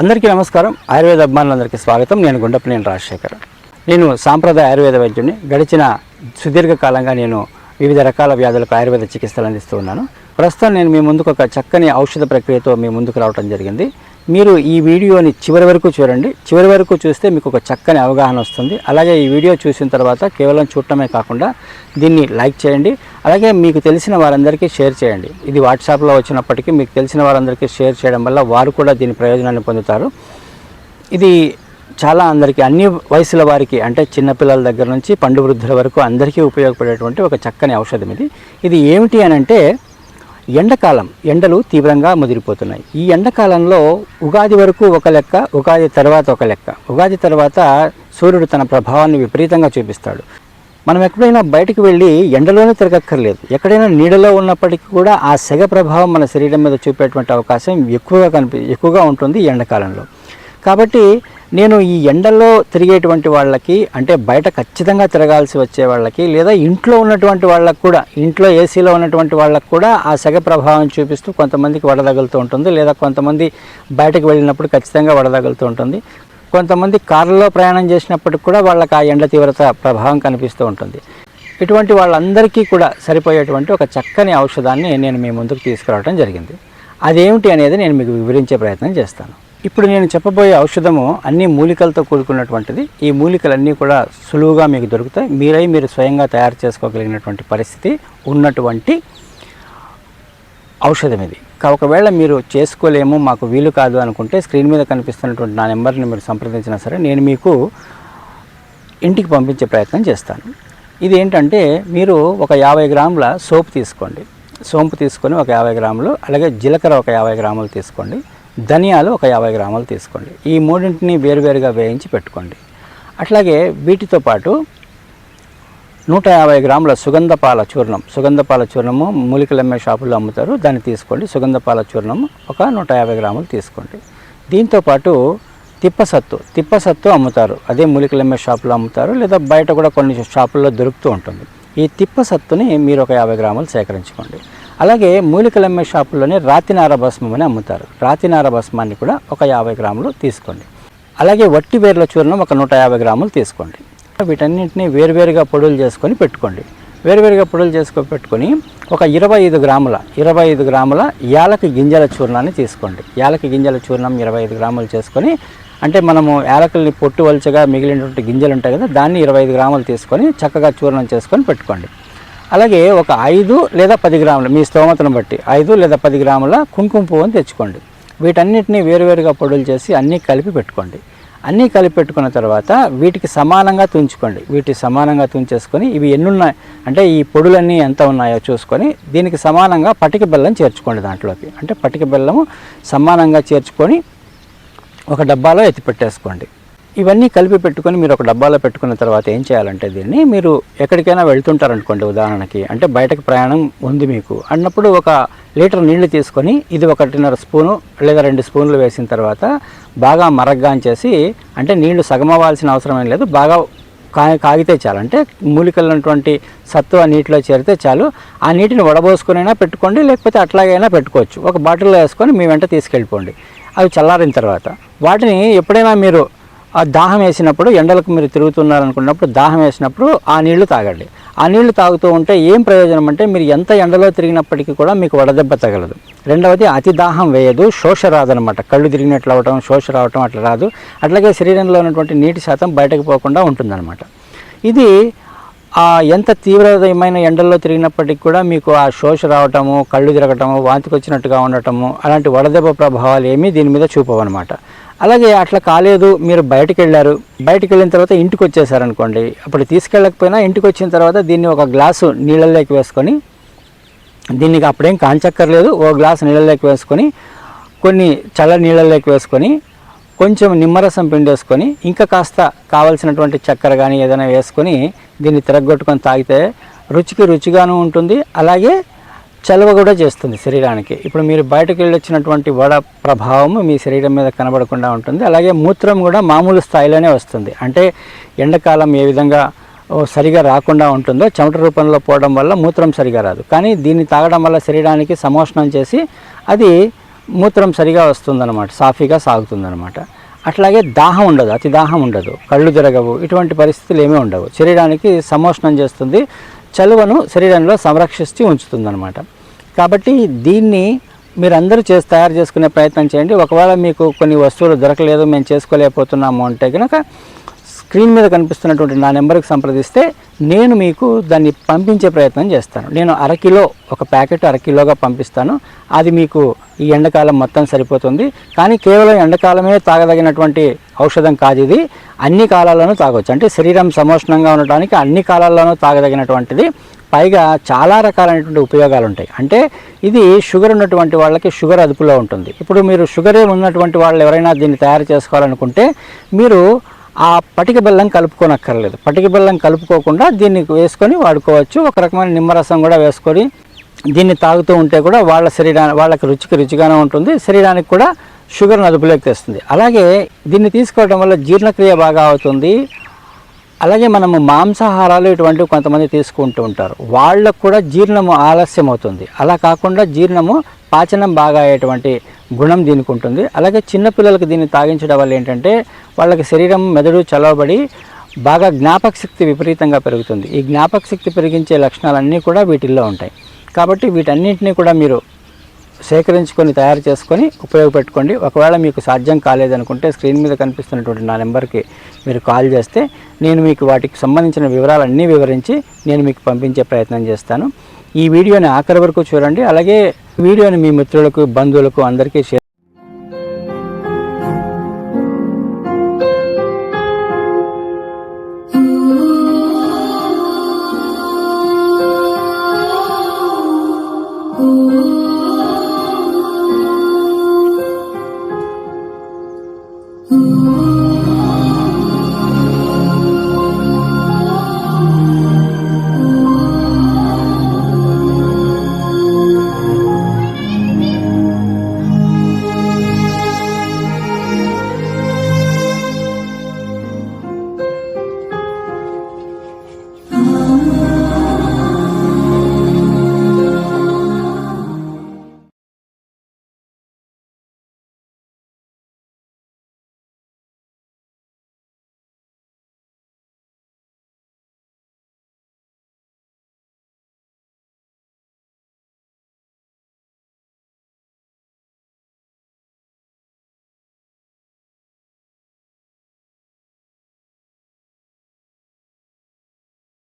అందరికీ నమస్కారం. ఆయుర్వేద అభిమానులందరికీ స్వాగతం. నేను గుండపనేని రాజశేఖర్. నేను సాంప్రదాయ ఆయుర్వేద వైద్యుడిని. గడిచిన సుదీర్ఘకాలంగా నేను వివిధ రకాల వ్యాధులకు ఆయుర్వేద చికిత్సలు అందిస్తూ ఉన్నాను. ప్రస్తుతం నేను మీ ముందుకు ఒక చక్కని ఔషధ ప్రక్రియతో మీ ముందుకు రావడం జరిగింది. మీరు ఈ వీడియోని చివరి వరకు చూడండి. చివరి వరకు చూస్తే మీకు ఒక చక్కని అవగాహన వస్తుంది. అలాగే ఈ వీడియో చూసిన తర్వాత కేవలం చూడటమే కాకుండా దీన్ని లైక్ చేయండి. అలాగే మీకు తెలిసిన వారందరికీ షేర్ చేయండి. ఇది వాట్సాప్లో వచ్చినప్పటికీ మీకు తెలిసిన వారందరికీ షేర్ చేయడం వల్ల వారు కూడా దీని ప్రయోజనాన్ని పొందుతారు. ఇది చాలా అందరికీ అన్ని వయసుల వారికి అంటే చిన్నపిల్లల దగ్గర నుంచి పండు వృద్ధుల వరకు అందరికీ ఉపయోగపడేటువంటి ఒక చక్కని ఔషధం ఇది. ఇది ఏమిటి అని అంటే ఎండాకాలం ఎండలు తీవ్రంగా ముదిరిపోతున్నాయి. ఈ ఎండాకాలంలో ఉగాది వరకు ఒక లెక్క ఉగాది తర్వాత ఒక లెక్క. ఉగాది తర్వాత సూర్యుడు తన ప్రభావాన్ని విపరీతంగా చూపిస్తాడు. మనం ఎక్కడైనా బయటకు వెళ్ళి ఎండలోనే తిరగక్కర్లేదు. ఎక్కడైనా నీడలో ఉన్నప్పటికీ కూడా ఆ సెగ ప్రభావం మన శరీరం మీద చూపేటువంటి అవకాశం ఎక్కువగా కనిపి ఎక్కువగా ఉంటుంది ఈ ఎండాకాలంలో. కాబట్టి నేను ఈ ఎండల్లో తిరిగేటువంటి వాళ్ళకి అంటే బయట ఖచ్చితంగా తిరగాల్సి వచ్చే వాళ్ళకి లేదా ఇంట్లో ఉన్నటువంటి వాళ్ళకు కూడా ఇంట్లో ఏసీలో ఉన్నటువంటి వాళ్ళకు కూడా ఆ సెగ ప్రభావం చూపిస్తూ కొంతమందికి వడదగులుతూ ఉంటుంది లేదా కొంతమంది బయటకు వెళ్ళినప్పుడు ఖచ్చితంగా వడదగులుతూ ఉంటుంది. కొంతమంది కారులో ప్రయాణం చేసినప్పటికి కూడా వాళ్ళకి ఆ ఎండ తీవ్రత ప్రభావం కనిపిస్తూ ఉంటుంది. ఇటువంటి వాళ్ళందరికీ కూడా సరిపోయేటువంటి ఒక చక్కని ఔషధాన్ని నేను మీ ముందుకు తీసుకురావడం జరిగింది. అదేమిటి అనేది నేను మీకు వివరించే ప్రయత్నం చేస్తాను. ఇప్పుడు నేను చెప్పబోయే ఔషధము అన్ని మూలికలతో కూడుకున్నటువంటిది. ఈ మూలికలన్నీ కూడా సులువుగా మీకు దొరుకుతాయి. మీరై మీరు స్వయంగా తయారు చేసుకోగలిగినటువంటి పరిస్థితి ఉన్నటువంటి ఔషధం ఇది. కా- ఒకవేళ మీరు చేసుకోలేము మాకు వీలు కాదు అనుకుంటే స్క్రీన్ మీద కనిపిస్తున్నటువంటి నా నెంబర్ని మీరు సంప్రదించినా సరే నేను మీకు ఇంటికి పంపించే ప్రయత్నం చేస్తాను. ఇది ఏంటంటే మీరు ఒక యాభై గ్రాముల సోపు తీసుకోండి. సోంపు తీసుకొని ఒక యాభై గ్రాములు అలాగే జీలకర్ర ఒక యాభై గ్రాములు తీసుకోండి. ధనియాలు ఒక యాభై గ్రాములు తీసుకోండి. ఈ మూడింటిని వేరువేరుగా వేయించి పెట్టుకోండి. అట్లాగే వీటితో పాటు నూట యాభై గ్రాముల సుగంధ పాల చూర్ణం సుగంధ పాల చూర్ణము మూలికలు అమ్మే షాపుల్లో అమ్ముతారు. దాన్ని తీసుకోండి. సుగంధ పాల చూర్ణం ఒక నూట యాభై గ్రాములు తీసుకోండి. దీంతోపాటు తిప్పసత్తు తిప్పసత్తు అమ్ముతారు. అదే మూలికలు అమ్మే షాపులో అమ్ముతారు. లేదా బయట కూడా కొన్ని షాపుల్లో దొరుకుతూ ఉంటుంది. ఈ తిప్పసత్తుని మీరు ఒక యాభై గ్రాములు సేకరించుకోండి. అలాగే మూలికలు అమ్మే షాపుల్లోనే రాతినార భస్మం అని అమ్ముతారు. రాతినార భస్మాన్ని కూడా ఒక యాభై గ్రాములు తీసుకోండి. అలాగే వట్టి వేర్ల చూర్ణం ఒక నూట యాభై గ్రాములు తీసుకోండి. వీటన్నింటినీ వేరువేరుగా పొడులు చేసుకొని పెట్టుకోండి. వేరువేరుగా పొడులు చేసుకో పెట్టుకొని ఒక ఇరవై ఐదు గ్రాముల ఇరవై ఐదు గ్రాముల యాలకి గింజల చూర్ణాన్ని తీసుకోండి. యాలకి గింజల చూర్ణం ఇరవై ఐదు గ్రాములు చేసుకొని అంటే మనము యాలకల్ని పొట్టు వలచగా మిగిలినటువంటి గింజలు ఉంటాయి కదా దాన్ని ఇరవై ఐదు గ్రాములు తీసుకొని చక్కగా చూర్ణం చేసుకొని పెట్టుకోండి. అలాగే ఒక ఐదు లేదా పది గ్రాములు మీ స్తోమతను బట్టి ఐదు లేదా పది గ్రాముల కుంకుమ పువ్వుని తెచ్చుకోండి. వీటన్నిటిని వేరువేరుగా పొడులు చేసి అన్నీ కలిపి పెట్టుకోండి. అన్నీ కలిపి పెట్టుకున్న తర్వాత వీటికి సమానంగా తుంచుకోండి. వీటి సమానంగా తుంచేసుకొని ఇవి ఎన్నున్నాయి? అంటే ఈ పొడులన్నీ ఎంత ఉన్నాయో చూసుకొని దీనికి సమానంగా పటిక బెల్లం చేర్చుకోండి దాంట్లోకి. అంటే పటిక బెల్లము సమానంగా చేర్చుకొని ఒక డబ్బాలో ఎత్తి పెట్టేసుకోండి ఇవన్నీ కలిపి పెట్టుకొని మీరు ఒక డబ్బాలో పెట్టుకున్న తర్వాత ఏం చేయాలంటే దీన్ని మీరు ఎక్కడికైనా వెళ్తుంటారనుకోండి ఉదాహరణకి అంటే బయటకు ప్రయాణం ఉంది మీకు. అన్నప్పుడు ఒక లీటర్ నీళ్ళు తీసుకొని ఇది ఒకటిన్నర స్పూను లేదా రెండు స్పూన్లు వేసిన తర్వాత బాగా మరగ్గాంచేసి అంటే నీళ్ళు సగమవ్వాల్సిన అవసరం ఏం లేదు బాగా కా కాగితే చాలు. అంటే మూలికలు ఉన్నటువంటి సత్తు ఆ నీటిలో చేరితే చాలు. ఆ నీటిని వడబోసుకునైనా పెట్టుకోండి లేకపోతే అట్లాగైనా పెట్టుకోవచ్చు. ఒక బాటిల్లో వేసుకొని మీ వెంట తీసుకెళ్ళిపోండి. అవి చల్లారిన తర్వాత వాటిని ఎప్పుడైనా మీరు ఆ దాహం వేసినప్పుడు ఎండలకు మీరు తిరుగుతున్నారనుకున్నప్పుడు దాహం వేసినప్పుడు ఆ నీళ్ళు తాగండి. ఆ నీళ్ళు తాగుతూ ఉంటే ఏం ప్రయోజనం అంటే మీరు ఎంత ఎండలో తిరిగినప్పటికీ కూడా మీకు వడదెబ్బ తగలదు. రెండవది అతి దాహం వేయదు శోష రాదనమాట కళ్ళు తిరిగినట్లు అవటం శోష రావటం అట్లా రాదు. అట్లాగే శరీరంలో ఉన్నటువంటి నీటి శాతం బయటకు పోకుండా ఉంటుందన్నమాట. ఇది ఆ ఎంత తీవ్రమైన ఎండల్లో తిరిగినప్పటికీ కూడా మీకు ఆ శోష రావటము కళ్ళు తిరగటము వాంతికి వచ్చినట్టుగా ఉండటము అలాంటి వడదెబ్బ ప్రభావాలు ఏమీ దీని మీద చూపవన్నమాట. అలాగే అట్లా కాలేదు మీరు బయటకు వెళ్ళారు. బయటికి వెళ్ళిన తర్వాత ఇంటికి వచ్చేసారనుకోండి. అప్పుడు తీసుకెళ్ళకపోయినా ఇంటికి వచ్చిన తర్వాత దీన్ని ఒక గ్లాసు నీళ్ళలోకి వేసుకొని దీనికి అప్పుడేం కాంచక్కర్లేదు ఓ గ్లాసు నీళ్ళలోకి వేసుకొని కొన్ని చల్ల నీళ్ళలోకి వేసుకొని కొంచెం నిమ్మరసం పిండేసుకొని ఇంకా కాస్త కావలసినటువంటి చక్కెర కానీ ఏదైనా వేసుకొని దీన్ని తిరగొట్టుకొని తాగితే రుచికి రుచిగాను ఉంటుంది. అలాగే చలవ కూడా చేస్తుంది శరీరానికి. ఇప్పుడు మీరు బయటకు వెళ్ళి వచ్చినటువంటి వడ ప్రభావం మీ శరీరం మీద కనబడకుండా ఉంటుంది. అలాగే మూత్రం కూడా మామూలు స్థాయిలోనే వస్తుంది. అంటే ఎండాకాలం ఏ విధంగా సరిగా రాకుండా ఉంటుందో చెమట రూపంలో పోవడం వల్ల మూత్రం సరిగా రాదు. కానీ దీన్ని తాగడం వల్ల శరీరానికి సమోషణం చేసి అది మూత్రం సరిగా వస్తుందన్నమాట. సాఫీగా సాగుతుందన్నమాట. అట్లాగే దాహం ఉండదు అతి దాహం ఉండదు. కళ్ళు జరగవు ఇటువంటి పరిస్థితులు ఏమీ ఉండవు. శరీరానికి సమోషణం చేస్తుంది. చలువను శరీరంలో సంరక్షిస్తూ ఉంచుతుందన్నమాట. కాబట్టి దీన్ని మీరందరూ చేసి తయారు చేసుకునే ప్రయత్నం చేయండి. ఒకవేళ మీకు కొన్ని వస్తువులు దొరకలేదు మేము చేసుకోలేకపోతున్నాము అంటే కనుక స్క్రీన్ మీద కనిపిస్తున్నటువంటి నా నెంబర్కి సంప్రదిస్తే నేను మీకు దాన్ని పంపించే ప్రయత్నం చేస్తాను. నేను అరకిలో ఒక ప్యాకెట్ అరకిలోగా పంపిస్తాను. అది మీకు ఈ ఎండాకాలం మొత్తం సరిపోతుంది. కానీ కేవలం ఎండాకాలమే తాగదగినటువంటి ఔషధం కాదు ఇది. అన్ని కాలాల్లోనూ తాగొచ్చు. అంటే శరీరం సమోషణంగా ఉండటానికి అన్ని కాలాల్లోనూ తాగదగినటువంటిది. పైగా చాలా రకాలైనటువంటి ఉపయోగాలు ఉంటాయి. అంటే ఇది షుగర్ ఉన్నటువంటి వాళ్ళకి షుగర్ అదుపులో ఉంటుంది. ఇప్పుడు మీరు షుగరే ఉన్నటువంటి వాళ్ళు ఎవరైనా దీన్ని తయారు చేసుకోవాలనుకుంటే మీరు ఆ పటిక బెల్లం కలుపుకోనక్కర్లేదు. పటిక బెల్లం కలుపుకోకుండా దీన్ని వేసుకొని వాడుకోవచ్చు. ఒక రకమైన నిమ్మరసం కూడా వేసుకొని దీన్ని తాగుతూ ఉంటే కూడా వాళ్ళ శరీరాన్ని వాళ్ళకి రుచికి రుచిగానే ఉంటుంది. శరీరానికి కూడా షుగర్ అదుపులోకి తెస్తుంది. అలాగే దీన్ని తీసుకోవడం వల్ల జీర్ణక్రియ బాగా అవుతుంది. అలాగే మనము మాంసాహారాలు ఇటువంటివి కొంతమంది తీసుకుంటూ ఉంటారు. వాళ్ళకు కూడా జీర్ణము ఆలస్యం అవుతుంది అలా కాకుండా జీర్ణము పాచనం బాగా అయ్యేటువంటి గుణం దీనికి ఉంటుంది అలాగే చిన్నపిల్లలకు దీన్ని తాగించడం వల్ల ఏంటంటే వాళ్ళకి శరీరం మెదడు చలవబడి బాగా జ్ఞాపక శక్తి విపరీతంగా పెరుగుతుంది. ఈ జ్ఞాపక శక్తి పెరిగించే లక్షణాలన్నీ కూడా వీటిల్లో ఉంటాయి. కాబట్టి వీటన్నింటినీ కూడా మీరు సేకరించుకొని తయారు చేసుకొని ఉపయోగపెట్టుకోండి. ఒకవేళ మీకు సాధ్యం కాలేదనుకుంటే స్క్రీన్ మీద కనిపిస్తున్నటువంటి నా నెంబర్కి మీరు కాల్ చేస్తే నేను మీకు వాటికి సంబంధించిన వివరాలన్నీ వివరించి నేను మీకు పంపించే ప్రయత్నం చేస్తాను. ఈ వీడియోని ఆఖరి వరకు చూడండి. అలాగే వీడియోని మీ మిత్రులకు బంధువులకు అందరికీ షేర్